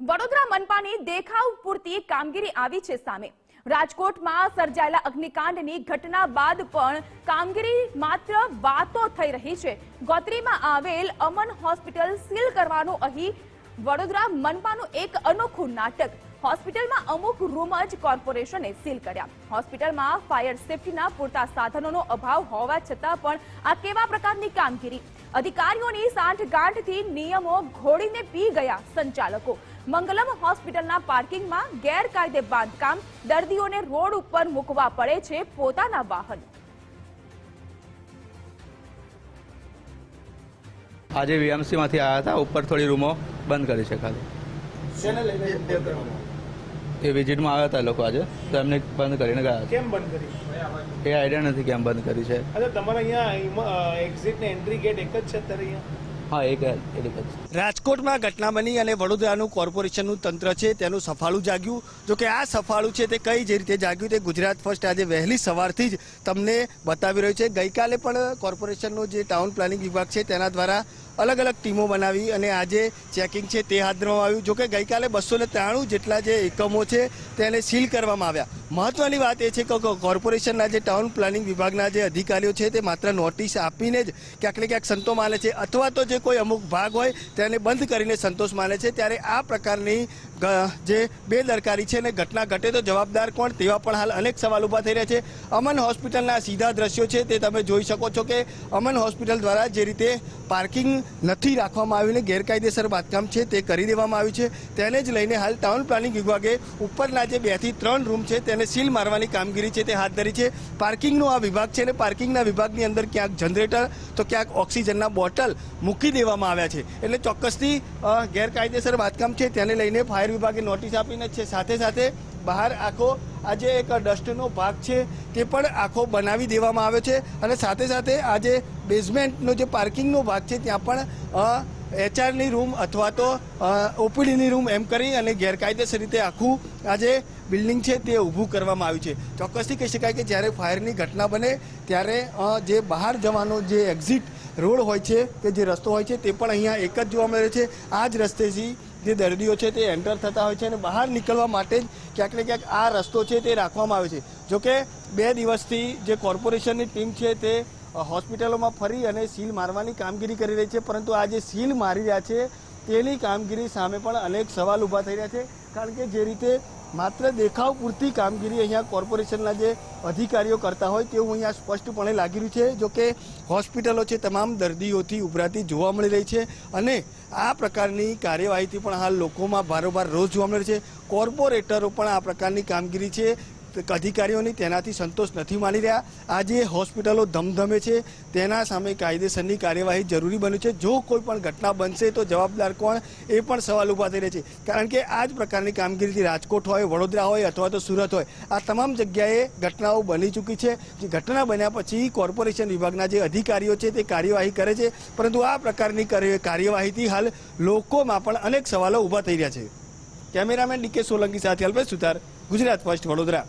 વડોદરા મનપાની દેખાવ પૂરતી કામગીરી આવી છે સામે. રાજકોટમાં સર્જાયેલા અગ્નિકાંડની ઘટના બાદ પણ કામગીરી માત્ર વાતો થઈ રહી છે. ગોત્રીમાં આવેલ અમન હોસ્પિટલ સીલ કરવાનું અહીં વડોદરા મનપાનું એક અનોખું નાટક. હોસ્પિટલમાં અમુક રૂમ જ કોર્પોરેશને સીલ કર્યા. હોસ્પિટલમાં ફાયર સેફટીના પૂરતા સાધનોનો અભાવ હોવા છતાં પણ આ કેવા પ્રકારની કામગીરી? અધિકારીઓની સાંઠગાંઠથી નિયમો ઘોડીને પી ગયા સંચાલકો. મંગલમ હોસ્પિટલના પાર્કિંગમાં ગેરકાયદે બાંધકામ દર્દીઓને રોડ ઉપર મૂકવા પડે છે પોતાના વાહન. આજે વીએમસી માંથી આવ્યા હતા ઉપર થોડી રૂમો બંધ કરી છે ખાલી. એ વિઝિટમાં આવ્યા હતા લોકો આજે તો એમને બંધ કરીને ગયા કેમ બંધ કરી? એ આઈડિયા નથી કેમ બંધ કરી છે. તમારા તમારે અહીંયા એક્ઝિટ ને એન્ટ્રી ગેટ એક જ છે અત્યારે અહીંયા? રાજકોટમાં ઘટના બની અને વડોદરાનું કોર્પોરેશનનું તંત્ર છે, તેનું સફાળું જાગ્યું. જો કે આ સફાળું છે તે કઈ જે રીતે જાગ્યું તે ગુજરાત ફર્સ્ટ આજે વહેલી સવારથી જ તમને બતાવી રહ્યું છે. ગઈકાલે પણ કોર્પોરેશનનો જે ટાઉન પ્લાનિંગ વિભાગ છે તેના દ્વારા અલગ અલગ ટીમો બનાવી અને આજે ચેકિંગ છે તે હાથ ધરવામાં આવ્યું જોકે ગઈકાલે બસો ત્રાણું જેટલા જે એકમો છે તેને સીલ કરવામાં આવ્યા. મહત્વની વાત એ છે કે કોર્પોરેશનના જે ટાઉન પ્લાનિંગ વિભાગના જે અધિકારીઓ છે તે માત્ર નોટિસ આપીને જ ક્યાંક ક્યાંક સંતો માને છે. અથવા તો જે કોઈ અમુક ભાગ હોય તેને બંધ કરીને સંતોષ માને છે. ત્યારે આ પ્રકારની જે બેદરકારી છે ને ઘટના ઘટે તો જવાબદાર કોણ તેવા પણ હાલ અનેક સવાલ ઊભા થઈ રહ્યા છે. અમન હોસ્પિટલના સીધા દ્રશ્યો છે તે તમે જોઈ શકો છો કે અમન હોસ્પિટલ દ્વારા જે રીતે પાર્કિંગ નથી રાખવામાં આવ્યું ને ગેરકાયદેસર બાંધકામ છે તે કરી દેવામાં આવ્યું છે. તેને જ લઈને હાલ ટાઉન પ્લાનિંગ વિભાગે ઉપરના જે બેથી ત્રણ રૂમ છે તેને સીલ મારવાની કામગીરી છે તે હાથ ધરી છે. પાર્કિંગનો આ વિભાગ છે અને પાર્કિંગના વિભાગની અંદર ક્યાંક જનરેટર તો ક્યાંક ઓક્સિજનના બોટલ મૂકી દેવામાં આવ્યા છે. એટલે ચોક્કસથી ગેરકાયદેસર બાંધકામ છે તેને લઈને ફાયર વિભાગે નોટિસ આપીને છે. સાથે સાથે બહાર આખો આ જે એક ડસ્ટનો ભાગ છે તે પણ આખો બનાવી દેવામાં આવ્યો છે અને સાથે સાથે આ જે બેઝમેન્ટનો જે પાર્કિંગનો ભાગ છે ત્યાં પણ એચઆરની રૂમ અથવા તો ઓપીડીની રૂમ એમ કરી અને ગેરકાયદેસર રીતે આખું આ જે બિલ્ડિંગ છે તે ઊભું કરવામાં આવ્યું છે. ચોક્કસથી કહી શકાય કે જ્યારે ફાયરની ઘટના બને ત્યારે જે બહાર જવાનો જે એક્ઝિટ રોડ હોય છે કે જે રસ્તો હોય છે તે પણ અહીંયા એક જ જોવા મળે છે. આ જ રસ્તેથી જે દર્દીઓ છે તે એન્ટર થતા હોય છે અને બહાર નીકળવા માટે જ ક્યાંક ને ક્યાંક આ રસ્તો છે તે રાખવામાં આવે છે. જોકે બે દિવસથી જે કોર્પોરેશનની ટીમ છે તે હોસ્પિટલોમાં ફરી અને સીલ મારવાની કામગીરી કરી રહી છે. પરંતુ આ જે સીલ મારી રહ્યા છે તેની કામગીરી સામે પણ અનેક સવાલ ઊભા થઈ રહ્યા છે. કારણ કે જે રીતે માત્ર દેખાવ પૂરતી કામગીરી અહીંયા કોર્પોરેશનના જે અધિકારીઓ કરતા હોય તેવું અહીંયા સ્પષ્ટપણે લાગી રહ્યું છે, જો કે હોસ્પિટલો છે તમામ દર્દીઓથી ઉભરાતી જોવા મળી રહી છે અને આ પ્રકારની કાર્યવાહીથી પણ હાલ લોકોમાં ભારોભાર રોજ જોવા મળે છે. કોર્પોરેટરો પણ આ પ્રકારની કામગીરી છે અધિકારીઓની તેનાથી સંતોષ નથી માની રહ્યા. આજે હોસ્પિટલો ધમધમે છે, તેના સામે કાયદેસરની કાર્યવાહી જરૂરી બન્યું છે. જો કોઈ પણ ઘટના બનશે, તો જવાબદાર કોણ? એ પણ સવાલ ઊભા થઈ રહ્યા છે. કારણ કે આ જ પ્રકારની કામગીરીથી રાજકોટ હોય, વડોદરા હોય અથવા તો સુરત હોય, આ તમામ જગ્યાએ ઘટનાઓ બની ચૂકી છે. જે ઘટના બન્યા પછી કોર્પોરેશન વિભાગના જે અધિકારીઓ છે, તે કાર્યવાહી કરે છે. પરંતુ આ પ્રકારની કાર્યવાહીથી હાલ લોકોમાં પણ અનેક સવાલો ઊભા થઈ રહ્યા છે. કેમેરામેન ડીકે સોલંકી સાથે અલ્પેશ સુતાર ગુજરાત ફર્સ્ટ વડોદરા.